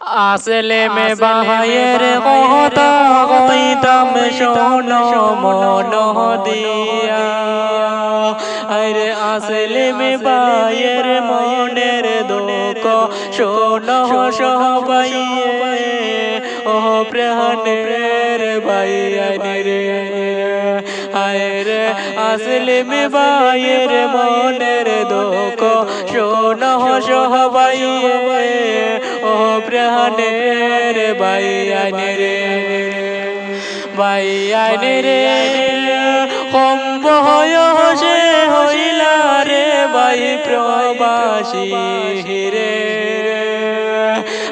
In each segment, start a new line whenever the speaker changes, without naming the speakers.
আসলে মে বাহায়ের কথা কইতাম শোনো মন দিয়া। আরে আসলে মে বায়ের মনের দুঃখ শোনো সবাই। ও প্রাণের ভাই রে আরে আসলে মে বায়ের মনের দুঃখ শোনো সবাই। প্রাণের বাইয়ানে রে বাইয়ানে রে কম বয়সে হইলা রে বাই প্রবাসী রে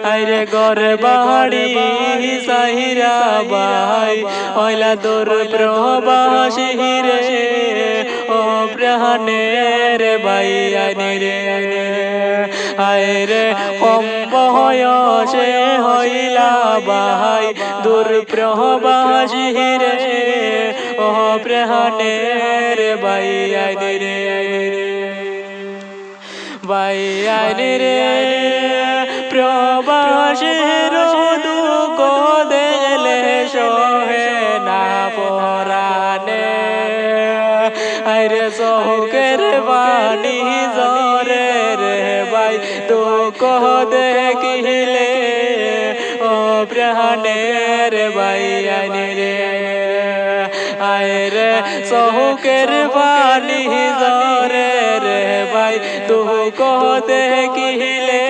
আরে গর বাড়ি সাহিরা বাই, হইলা তোর প্রবাসী রে ও প্রাণের বাইয়ানে রে আরে কম বয়সে হইলা বাহাই দূর প্রবাসী রে ও প্রাণের বাইয়ানি রে বাইয়ানি রে প্রবাসীর দুঃখ দেলে সহে না পরানে আরে সহকের বাণী জরে রে বাই দুঃখ দেখিলে, ও প্রাণের বাইয়ানি রে, আয় রে সহকের বাণী জরে রে বাই দুঃখ দেখিলে,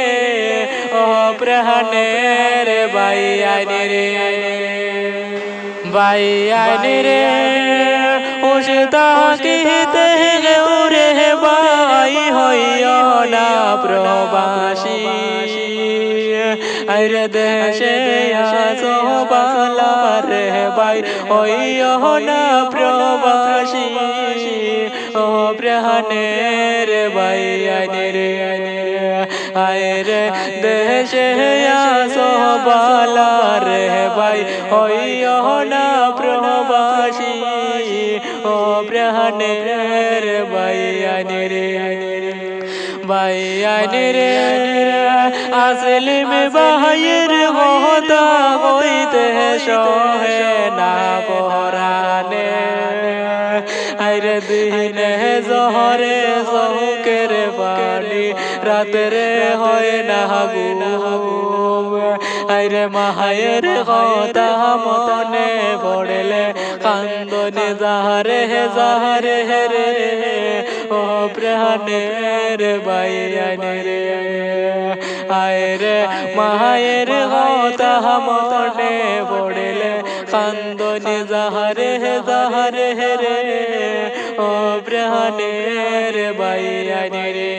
ও প্রাণের বাইয়ানি রে বাইয়ানি রে উষতা কিতে আরে দেশে আসো বালা রে বাই হইও না প্রবাসী। ও প্রাণের আনে রে আয় রে দেশে আসো বালা রে বাই হইও না প্রবাসী। ও প্রাণের আনে রে বাইয়ানি রে আসলি মে বাহির হোতা হইতে সহে না পরানে আইরে দিনে জহরে সৌকের পানি রাতরে হয় না আইরে মাহায়ের কথা মনে পড়লে কান্দনে যাহারে যাহারে রে। ও প্রাণের রে। আয়রে মায়ের কথা মনে পড়লে কান্দনে জাহারে হে রে। ও প্রহানের বাইয়ানি রে।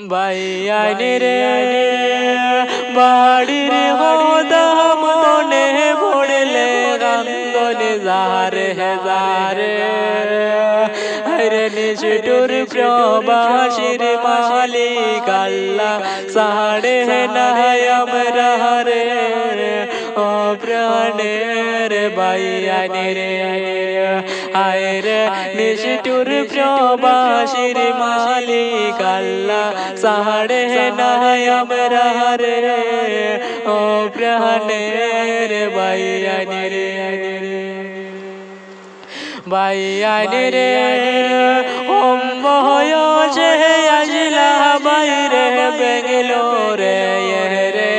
বাইয়ানি রে। বাড়ির কথা কান্দনে যাহারে যাহারে হরে নিষ্ঠুর প্রবাসীর মালিক আল্লাহ সাড়ে নাই আমরা রে ও প্রাণের বাইয়ানি রে আয় রে নিষ্ঠুর প্রবাসীর মালিক আল্লাহ সাড়ে নাই আমরা রে ও প্রাণের বাইয়ানি রে বাইয়ানি রে ওম বয়সে আসলা বাইরে বেঙ্গলোরে রে।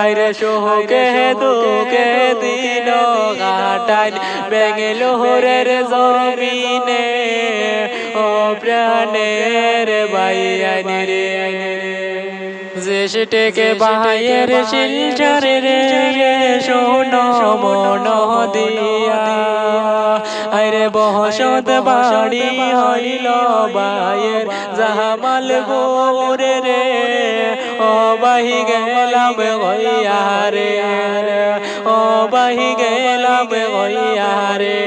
আইরে সোহকে দুকে দিন কাটাই বেঙ্গলোরের জমিনে, ও প্রাণের বাইয়ানি রে জেসটেকে বাহায়ের শিলচারে রে, শোনো মন দিয়া আরে বহসত বাড়ি হইল বায়ের জাহামাল গোরে রে। ও বাহি গেলাম গইয়া রে ও বাহি গেলাম গইয়া রে